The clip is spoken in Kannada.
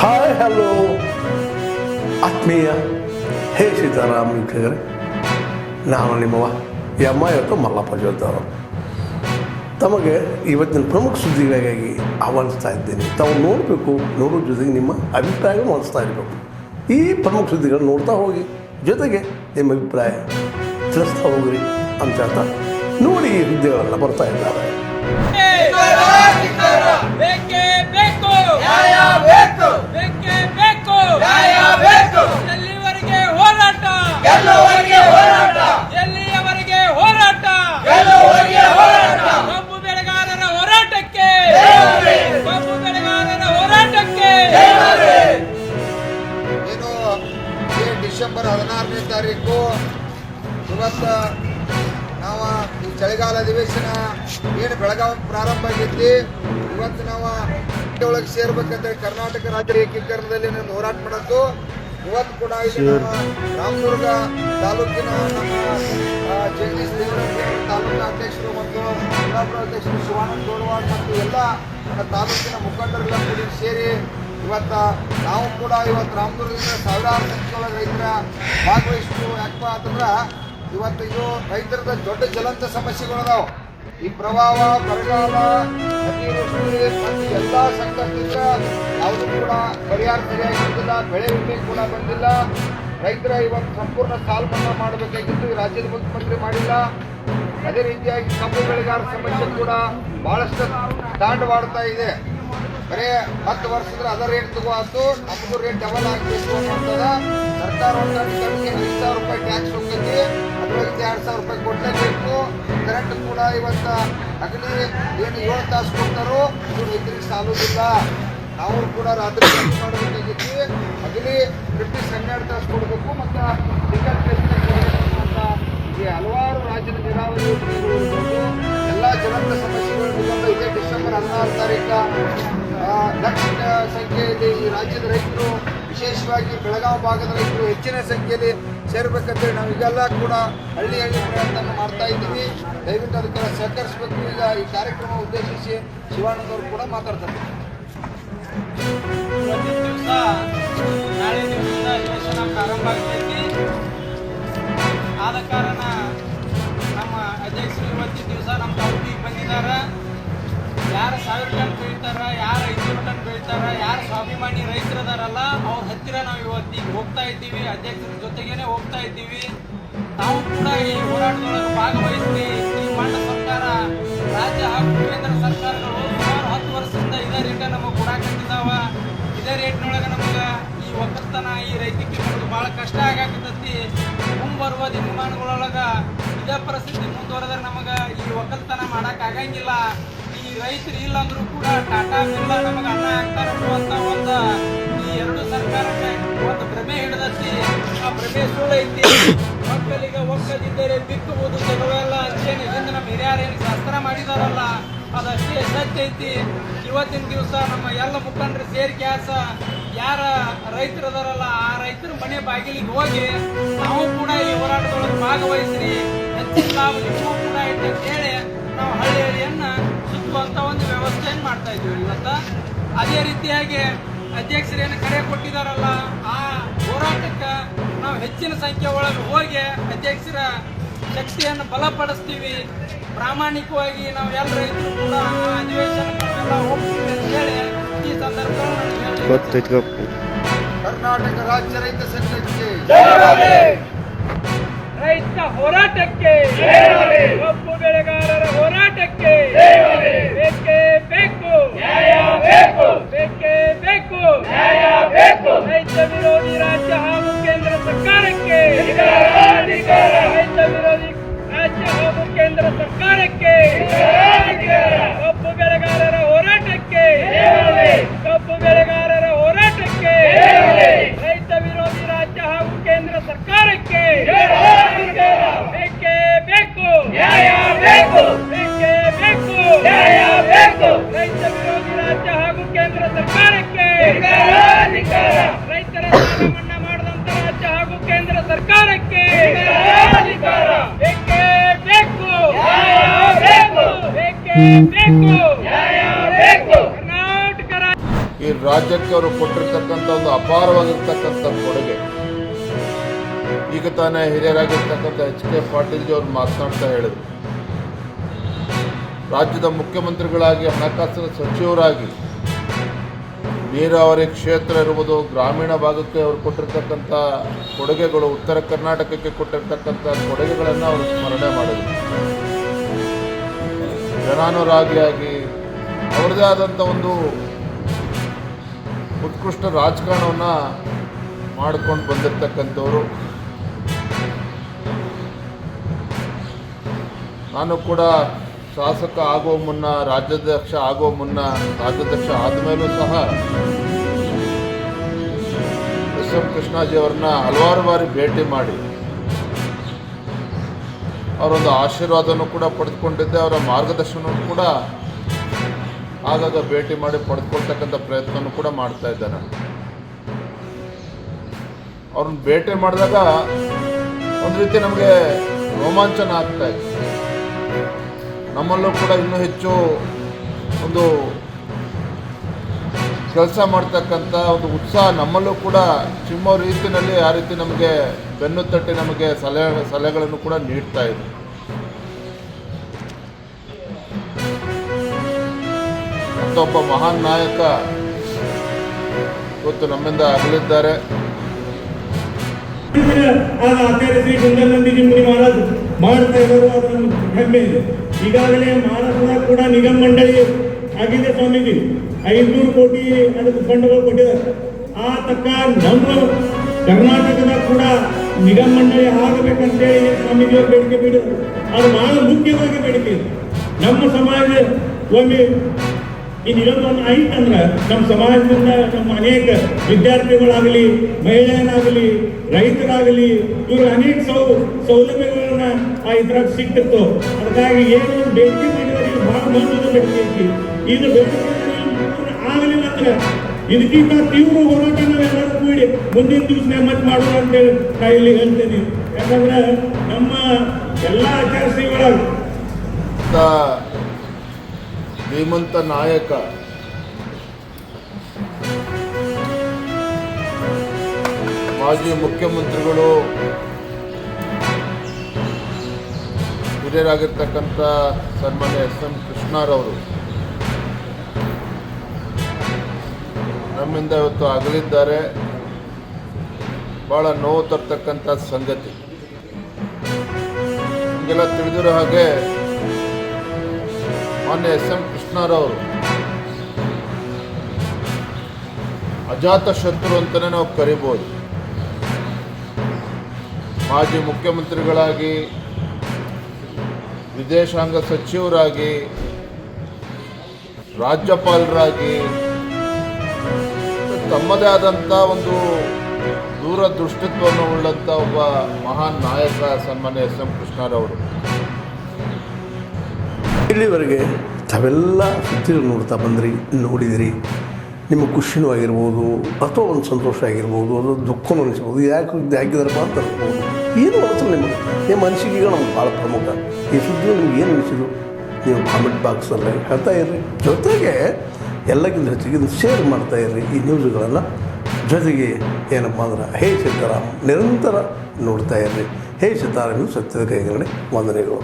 ಹಾಯ್ ಹಲೋ ಆತ್ಮೀಯ, ಹೇ ಸೀತಾರಾಮ್ ಕೇಳಿದ್ರೆ ನಾನು ನಿಮ್ಮವ ಎಮ್ಮ ಇವತ್ತು ಮಲ್ಲಪ್ಪ ಜೋದ್ದವರು ತಮಗೆ ಇವತ್ತಿನ ಪ್ರಮುಖ ಸುದ್ದಿಗಳಿಗಾಗಿ ಆಹ್ವಾನಿಸ್ತಾ ಇದ್ದೇನೆ. ತಾವು ನೋಡಬೇಕು ನೋಡೋ ಜೊತೆಗೆ ನಿಮ್ಮ ಅಭಿಪ್ರಾಯ ಮಾಡಿಸ್ತಾ ಇರಬೇಕು. ಈ ಪ್ರಮುಖ ಸುದ್ದಿಗಳು ನೋಡ್ತಾ ಹೋಗಿ, ಜೊತೆಗೆ ನಿಮ್ಮ ಅಭಿಪ್ರಾಯ ತಿಳಿಸ್ತಾ ಹೋಗ್ರಿ ಅಂತ ಹೇಳ್ತಾ ನೋಡಿ ಈ ಹುದ್ದೆಗಳೆಲ್ಲ ಬರ್ತಾ ಇದ್ದಾರೆ. ಬೇಕು. ನ್ಯಾಯ ಬೇಕು ಬೇಕೇ. ಬೇಕು ನ್ಯಾಯ ಬೇಕು ಎಲ್ಲಿವರೆಗೆ ಹೋರಾಟ? ಗೆಲ್ಲುವವರೆಗೆ ಹೋರಾಟ? ಎಲ್ಲಿಯವರೆಗೆ ಹೋರಾಟ? ಗೆಲ್ಲುವವರೆಗೆ ಹೋರಾಟ? ಕಬ್ಬು ಬೆಳೆಗಾರರ ಹೋರಾಟಕ್ಕೆ. ಜಯವಾಗಲಿ. ಕಬ್ಬು ಬೆಳೆಗಾರರ ಹೋರಾಟಕ್ಕೆ. ಏನು ಈ ಡಿಸೆಂಬರ್ ಹದಿನಾರನೇ ತಾರೀಕು ಇವತ್ತು ನಾವು ಈ ಚಳಿಗಾಲ ಅಧಿವೇಶನ ಏನು ಬೆಳಗಾವಿ ಪ್ರಾರಂಭ ಆಗೈತಿ ಇವತ್ತು ನಾವು ಒಳಗೆ ಸೇರ್ಬೇಕಂತೇಳಿ ಕರ್ನಾಟಕ ರಾಜ್ಯ ಏಕೀಕರಣದಲ್ಲಿ ನಾನು ಹೋರಾಟ ಮಾಡೋದು ಇವತ್ತು ಕೂಡ ಇಲ್ಲಿ ನಮ್ಮ ರಾಮದುರ್ಗ ತಾಲೂಕಿನ ನಮ್ಮ ಜಗದೀಶ್ ತಾಲೂಕಿನ ತಾಲೂಕು ಅಧ್ಯಕ್ಷರು ಮತ್ತು ಜಿಲ್ಲಾಪುರ ಅಧ್ಯಕ್ಷರು ಶಿವಾನಂದ ಗೋಡವಾಡ್ ಮತ್ತು ಎಲ್ಲ ನಮ್ಮ ತಾಲೂಕಿನ ಮುಖಂಡರೆಲ್ಲ ಕೂಡಿ ಸೇರಿ ಇವತ್ತ ನಾವು ಕೂಡ ಇವತ್ತು ರಾಮದುರ್ಗದಿಂದ ಸಾವಿರಾರು ಸಂಖ್ಯೆಯೊಳಗೆ ರೈತರ ಭಾಗವಹಿಸ್ತು ಯಾಕಪ್ಪ ಅಂತಂದ್ರೆ ಇವತ್ತು ಇದು ರೈತರದ ದೊಡ್ಡ ಜ್ವಲಂತ ಸಮಸ್ಯೆಗಳದಾವು ಈ ಪ್ರವಾಹ ಬರಗಾಲ ಎಲ್ಲ ಸಂಕಷ್ಟದಿಂದ ಯಾವುದು ಕೂಡ ಪರಿಹಾರ ಸರಿಯಾಗಿರುವುದಿಲ್ಲ ಬೆಳೆ ವಿಮೆ ಕೂಡ ಬಂದಿಲ್ಲ. ರೈತರ ಇವತ್ತು ಸಂಪೂರ್ಣ ಸಾಲ ಮನ್ನಾ ಮಾಡಬೇಕಾಗಿತ್ತು, ಈ ರಾಜ್ಯದ ಮುಖ್ಯಮಂತ್ರಿ ಮಾಡಿಲ್ಲ. ಅದೇ ರೀತಿಯಾಗಿ ಕಬ್ಬು ಬೆಳೆಗಾರ ಸಮಸ್ಯೆ ಕೂಡ ಬಹಳಷ್ಟು ತಾಂಡವಾಡ್ತಾ ಇದೆ. ಬರೇ ಹತ್ತು ವರ್ಷದ್ರೆ ಅದ ರೇಟ್ ತಗೋತು ನಮಗೂ ರೇಟ್ ಡಬಲ್ ಆಗಬೇಕು ಅನ್ನೋಂಥದ. ಸರ್ಕಾರ ಒಂದು ಕಡೆಗೆ ಐದು ಸಾವಿರ ರೂಪಾಯಿ ಟ್ಯಾಕ್ಸ್ ಹೋಗ್ತೈತಿ ಅದ್ರೊಳಗೆ ಎರಡು ಸಾವಿರ ರೂಪಾಯಿ ಕೊಡಲೇಬೇಕು ಕರೆಂಟ್ ಕೂಡ ಇವತ್ತು ಅಗ್ನಿ ಏನು ಏಳು ತಾಸು ಕೊಡ್ತಾರೋ ಇದು ರೈತರಿಗೆ ಸಾಲೋದಿಲ್ಲ ನಾವು ಕೂಡ ರಾತ್ರಿ ಮಾಡಬೇಕಾಗಿತ್ತು ಅಗಲಿ ಫಿಫ್ಟಿ ಹನ್ನೆರಡು ತಾಸು ಕೊಡಬೇಕು ಮತ್ತು ಟಿಕೆಟ್ ಈ ಹಲವಾರು ರಾಜ್ಯದ ನೀರಾವರಿ ಎಲ್ಲ ಜನರ ಸಮಸ್ಯೆಗಳು ಡಿಸೆಂಬರ್ ಹದಿನಾರು ತಾರೀಕ. ಲಕ್ಷ ಸಂಖ್ಯೆಯಲ್ಲಿ ಈ ರಾಜ್ಯದ ರೈತರು, ವಿಶೇಷವಾಗಿ ಬೆಳಗಾವಿ ಭಾಗದ ರೈತರು ಹೆಚ್ಚಿನ ಸಂಖ್ಯೆಯಲ್ಲಿ ಸೇರ್ಬೇಕಂತೇಳಿ ನಾವು ಈಗೆಲ್ಲ ಕೂಡ ಹಳ್ಳಿ ಹಳ್ಳಿ ಪ್ರಯತ್ನ ಮಾಡ್ತಾ ಇದ್ದೀವಿ. ದಯವಿಟ್ಟು ಅದಕ್ಕೆಲ್ಲ ಸಹಕರಿಸಬೇಕು. ಈಗ ಈ ಕಾರ್ಯಕ್ರಮ ಉದ್ದೇಶಿಸಿ ಶಿವಾನಂದವರು ಕೂಡ ಮಾತಾಡ್ತಾರೆ. ದಿವಸ ಪ್ರಾರಂಭ ಆಗ್ತೈತಿ ಆದ ಕಾರಣ ನಮ್ಮ ಅಧ್ಯಕ್ಷರು ಇವತ್ತಿನ ದಿವಸ ನಮ್ಮ ತಾಲೂಕಿಗೆ ಬಂದಿದ್ದಾರೆ. ಯಾರು ಸಾವಿರ ಟನ್ ಬೆಳಿತಾರ, ಯಾರು ಐನೂರು ಟನ್ ಬೆಳಿತಾರ, ಯಾರು ಸ್ವಾಭಿಮಾನಿ ರೈತರದಾರಲ್ಲ, ಅವ್ರ ಹತ್ತಿರ ನಾವು ಇವತ್ತಿಗೆ ಹೋಗ್ತಾ ಇದ್ದೀವಿ, ಅಧ್ಯಕ್ಷರ ಜೊತೆಗೇನೆ ಹೋಗ್ತಾ ಇದ್ದೀವಿ. ನಾವು ಕೂಡ ಈ ಹೋರಾಟದೊಳಗೆ ಭಾಗವಹಿಸಿ, ಈ ಮಣ್ಣ ಸರ್ಕಾರ, ರಾಜ್ಯ ಹಾಗೂ ಕೇಂದ್ರ ಸರ್ಕಾರಗಳು ಸುಮಾರು ಹತ್ತು ವರ್ಷದಿಂದ ಇದೇ ರೇಟ ನಮಗೆ ಕೊಡಾಕತ್ತಿದ್ದಾವ ಇದೇ ರೇಟ್ನೊಳಗೆ ನಮಗೆ ಈ ಒಕ್ಕಲ್ತನ ಈ ರೈತಕ್ಕೆ ನಮಗೆ ಭಾಳ ಕಷ್ಟ ಆಗಾಕತ್ತೈತಿ. ಮುಂಬರುವ ದಿನಮಾನಗಳೊಳಗೆ ಇದೇ ಪರಿಸ್ಥಿತಿ ಮುಂದುವರೆದ್ರೆ ನಮಗೆ ಈ ಒಕ್ಕಲ್ತನ ಮಾಡೋಕ್ಕಾಗಂಗಿಲ್ಲ ರೈತರು ಇಲ್ಲ ಕೂಡ ಟಾಟಾ, ಬಿರ್ಲಾ ನಮಗೆ ಅನ್ನ ಹಾಕ್ತಾರೆ ಅನ್ನುವಂಥ ಒಂದು ಈ ಎರಡು ಸರ್ಕಾರಕ್ಕೆ ಒಂದು ಭ್ರಮೆ ಹಿಡಿದತ್ತಿ ಆ ಭ್ರಮೆ ಐತಿ. ಮಕ್ಕಳಿಗೆ ಒಕ್ಕದಿದ್ದರೆ ಬಿಕ್ಕುವುದು ಕೆಲವೆಲ್ಲ ಅಷ್ಟೇನು ಹಿಂದೆ ನಮ್ಮ ಹಿರಿಯರೇನು ಶಾಸ್ತ್ರ ಮಾಡಿದಾರಲ್ಲ, ಅದಷ್ಟೇ ಸತ್ಯ ಐತಿ. ಇವತ್ತಿನ ದಿವಸ ನಮ್ಮ ಎಲ್ಲ ಮುಖಂಡರು ಸೇರಿ ಕ್ಯಾಸ, ಯಾರ ರೈತರದಾರಲ್ಲ ಆ ರೈತರ ಮನೆ ಬಾಗಿಲಿಗೆ ಹೋಗಿ ನಾವು ಕೂಡ ಈ ಹೋರಾಟದೊಳಗೆ ಭಾಗವಹಿಸ್ರಿ. ಹೆಚ್ಚಿನ ಲಾಭ ಕೂಡ ಐತೆ ಅಂತೇಳಿ ನಾವು ಹಳ್ಳಿ ಹಳ್ಳಿಯನ್ನ ಸುತ್ತುವಂತ ಒಂದು ವ್ಯವಸ್ಥೆಯನ್ನು ಮಾಡ್ತಾ ಇದ್ದೀವಿ. ಇವತ್ತ ಅದೇ ರೀತಿಯಾಗಿ ಅಧ್ಯಕ್ಷರೇನು ಏನು ಕರೆ ಕೊಟ್ಟಿದಾರಲ್ಲ ಆ ಹೋರಾಟಕ್ಕೆ ನಾವು ಹೆಚ್ಚಿನ ಸಂಖ್ಯೆ ಒಳಗೆ ಹೋಗಿ ಅಧ್ಯಕ್ಷರ ಶಕ್ತಿಯನ್ನು ಬಲಪಡಿಸ್ತೀವಿ. ಪ್ರಾಮಾಣಿಕವಾಗಿ ನಾವು ಎಲ್ಲ ರೈತರು ಕೂಡ ಆ ಅಧಿವೇಶನಕ್ಕೆಲ್ಲ ಹೋಗ್ತೀವಿ ಅಂತ ಹೇಳಿ ಈ ಸಂದರ್ಭದಲ್ಲಿ ನಾನು ಕರ್ನಾಟಕ ರಾಜ್ಯ ರೈತ ಸಂಘಕ್ಕೆ ರೈತ ಹೋರಾಟಕ್ಕೆ ಕಬ್ಬು ಬೆಳೆಗಾರರ ಕೇಂದ್ರ ಸರ್ಕಾರಕ್ಕೆ ರೈತರ ಸಾಲ ಮನ್ನಾ ಮಾಡಿದಂತ ರಾಜ್ಯ ಹಾಗೂ ಕೇಂದ್ರ ಸರ್ಕಾರಕ್ಕೆ ಬೇಕೇ? ಬೇಕು. ಬೇಕು? ಬೇಕೇ. ಈ ರಾಜ್ಯಕ್ಕೆ ಅವರು ಕೊಟ್ಟಿರ್ತಕ್ಕಂಥ ಒಂದು ಅಪಾರವಾಗಿರ್ತಕ್ಕಂಥ ಕೊಡುಗೆ. ಈಗ ತಾನೇ ಹಿರಿಯರಾಗಿರ್ತಕ್ಕಂಥ ಎಚ್ ಕೆ ಪಾಟೀಲ್ಜಿ ಅವರು ಮಾತನಾಡ್ತಾ ಹೇಳಿದರು. ರಾಜ್ಯದ ಮುಖ್ಯಮಂತ್ರಿಗಳಾಗಿ ಹಣಕಾಸಿನ ಸಚಿವರಾಗಿ ನೀರಾವರಿ ಕ್ಷೇತ್ರ ಇರುವುದು ಗ್ರಾಮೀಣ ಭಾಗಕ್ಕೆ ಅವರು ಕೊಟ್ಟಿರ್ತಕ್ಕಂಥ ಕೊಡುಗೆಗಳು, ಉತ್ತರ ಕರ್ನಾಟಕಕ್ಕೆ ಕೊಟ್ಟಿರ್ತಕ್ಕಂಥ ಕೊಡುಗೆಗಳನ್ನು ಅವರು ಸ್ಮರಣೆ ಮಾಡಿದರು. ಜನಾನುರಾಗಿಯಾಗಿ ಅವರದೇ ಆದಂಥ ಒಂದು ಉತ್ಕೃಷ್ಟ ರಾಜಕಾರಣವನ್ನು ಮಾಡ್ಕೊಂಡು ಬಂದಿರತಕ್ಕಂಥವರು. ನಾನು ಕೂಡ ಶಾಸಕ ಆಗುವ ಮುನ್ನ, ರಾಜ್ಯಾಧ್ಯಕ್ಷ ಆಗುವ ಮುನ್ನ, ರಾಜ್ಯಾಧ್ಯಕ್ಷ ಆದಮೇಲೂ ಸಹ ಎಸ್ ಎಂ ಕೃಷ್ಣಾಜಿ ಅವ್ರನ್ನ ಹಲವಾರು ಬಾರಿ ಭೇಟಿ ಮಾಡಿ ಅವರೊಂದು ಆಶೀರ್ವಾದನೂ ಕೂಡ ಪಡೆದುಕೊಂಡಿದ್ದೆ, ಅವರ ಮಾರ್ಗದರ್ಶನವನ್ನು ಕೂಡ ಆಗಾಗ ಭೇಟಿ ಮಾಡಿ ಪಡೆದುಕೊಳ್ತಕ್ಕಂಥ ಪ್ರಯತ್ನವನ್ನು ಕೂಡ ಮಾಡ್ತಾ ಇದ್ದಾರೆ. ಅವ್ರನ್ನ ಭೇಟಿ ಮಾಡಿದಾಗ ಒಂದು ರೀತಿ ನಮಗೆ ರೋಮಾಂಚನ ಆಗ್ತಾ ಇತ್ತು ನಮ್ಮಲ್ಲೂ ಕೂಡ ಇನ್ನೂ ಹೆಚ್ಚು ಒಂದು ಕೆಲಸ ಮಾಡ್ತಕ್ಕಂಥ ಒಂದು ಉತ್ಸಾಹ ನಮ್ಮಲ್ಲೂ ಕೂಡ ಚಿಮ್ಮ ರೀತಿಯಲ್ಲಿ ಆ ರೀತಿ ನಮಗೆ ಬೆನ್ನು ತಟ್ಟಿ ನಮಗೆ ಸಲಹೆ ಸಲಹೆಗಳನ್ನು ಕೂಡ ನೀಡ್ತಾ ಇದೆ ಮತ್ತೊಬ್ಬ ಮಹಾನ್ ನಾಯಕ ಇವತ್ತು ನಮ್ಮಿಂದ ಅಗಲಿದ್ದಾರೆ ಮಾಡ್ತಾ ಹೆಮ್ಮೆ ಇದೆ ಈಗಾಗಲೇ ಮಹಾರಾಷ್ಟ್ರದ ಕೂಡ ನಿಗಮ ಮಂಡಳಿ ಆಗಿದೆ ಸ್ವಾಮೀಜಿ. ಐನೂರು ಕೋಟಿ ಅದಕ್ಕೆ ಫಂಡ್ಗಳು ಕೊಟ್ಟಿದ್ದಾರೆ ಆ ತಕ್ಕ ನಮ್ಮ ಕರ್ನಾಟಕದ ಕೂಡ ನಿಗಮ ಮಂಡಳಿ ಆಗಬೇಕಂತೇಳಿ ಸ್ವಾಮೀಜಿಯವರು ಬೇಡಿಕೆ ಬಿಡಿದ್ರು ಅದು ಬಹಳ ಮುಖ್ಯವಾಗಿ ಬೇಡಿಕೆ ನಮ್ಮ ಸಮಾಜ ಒಮ್ಮೆ ಈ ಆಯ್ತು ಅಂದ್ರೆ ನಮ್ಮ ಸಮಾಜದಿಂದ ನಮ್ಮ ಅನೇಕ ವಿದ್ಯಾರ್ಥಿಗಳಾಗಲಿ ಮಹಿಳೆಯರಾಗಲಿ ರೈತರಾಗಲಿ, ಇವರು ಅನೇಕ ಸೌ, ಸೌಲಭ್ಯಗಳನ್ನ ಆ ಇದ್ರಾಗ ಸಿಕ್ತಿತ್ತು ಅದಕ್ಕಾಗಿ ಏನು ಬೇಡಿಕೆ ಮಾಡಿದರೆ ಭಾಳ ಮಹತ್ವದ ಬೇಡಿಕೆ ಇದು ಬೇಡಿಕೆ ಆಗಲಿಲ್ಲ ಅಂದ್ರೆ ಇದಕ್ಕಿಂತ ತೀವ್ರ ಹೋರಾಟ ನಾವೆಲ್ಲರೂ ಕೂಡಿ ಮುಂದಿನ ದಿವಸ ಮತ್ತೆ ಮಾಡೋಣ ಅಂತೇಳಿ ನಾ ಇಲ್ಲಿ ಹೇಳ್ತೇನೆ ಯಾಕಂದ್ರೆ ನಮ್ಮ ಎಲ್ಲ ಆಚಾರ ಅಂತ ಧೀಮಂತ ನಾಯಕ. ಮಾಜಿ ಮುಖ್ಯಮಂತ್ರಿಗಳು, ಹಿರಿಯರಾಗಿರ್ತಕ್ಕಂಥ ಸನ್ಮಾನ್ಯ ಎಸ್ ಎಂ ಕೃಷ್ಣರವರು. ನಮ್ಮಿಂದ ಇವತ್ತು ಅಗಲಿದ್ದಾರೆ ಭಾಳ ನೋವು ತರ್ತಕ್ಕಂಥ ಸಂಗತಿ. ನಿಮಗೆಲ್ಲ ತಿಳಿದಿರೋ ಹಾಗೆ ಮಾನ್ಯ ಎಸ್ ಎಂ ಕೃಷ್ಣರವರು. ಅಜಾತ ಶತ್ರು ಅಂತಲೇ ನಾವು ಕರಿಬೋದು. ಮಾಜಿ ಮುಖ್ಯಮಂತ್ರಿಗಳಾಗಿ, ವಿದೇಶಾಂಗ ಸಚಿವರಾಗಿ, ರಾಜ್ಯಪಾಲರಾಗಿ, ತಮ್ಮದೇ ಆದಂಥ ಒಂದು ದೂರದೃಷ್ಟಿತ್ವವನ್ನು ಉಳ್ಳಂಥ ಒಬ್ಬ ಮಹಾನ್ ನಾಯಕ ಸನ್ಮಾನ್ಯ ಎಸ್ ಎಂ ಕೃಷ್ಣರವರು. ಇಲ್ಲಿವರೆಗೆ ತಾವೆಲ್ಲ ಸುದ್ದಿಗಳು ನೋಡ್ತಾ ಬಂದ್ರಿ, ನೋಡಿದಿರಿ, ನಿಮಗೆ ಖುಷಿನೂ ಆಗಿರ್ಬೋದು, ಅಥವಾ ಒಂದು ಸಂತೋಷ ಆಗಿರ್ಬೋದು ಅಥವಾ ದುಃಖನೂ ಅನಿಸ್ಬೋದು, ಯಾಕೆ ಇದು ಹಾಕಿದಾರಪ್ಪ ಅಂತ ಅನ್ಸ್ಬೋದು. ಏನು ಅನಿಸಲ್ಲ ನಿಮಗೆ ನಿಮ್ಮ ಮನಸ್ಸಿಗೆ ಈಗ ನಮ್ಗೆ ಭಾಳ ಪ್ರಮುಖ. ಈ ಸುದ್ದಿ ನಿಮ್ಗೆ ಏನು ಅನಿಸಿದ್ರು? ನೀವು ಕಾಮೆಂಟ್ ಬಾಕ್ಸಲ್ಲಿ ಹೇಳ್ತಾ ಇರ್ರಿ. ಜೊತೆಗೆ ಎಲ್ಲಕ್ಕಿಂತ ಹೆಚ್ಚಿಗೆ ಶೇರ್ ಮಾಡ್ತಾ ಇರ್ರಿ ಈ ನ್ಯೂಸ್ಗಳನ್ನು ಜೊತೆಗೆ ಏನಪ್ಪ ಅಂದ್ರೆ, ಹೇ ಸಿದ್ದಾರಾಮ್ ನಿರಂತರ ನೋಡ್ತಾ ಇರ್ರಿ. ಹೇ ಸಿದ್ದಾರಾಮ್ ಸತ್ಯದ ಕೈಗಡೆ ವಂದನೆಗಳು.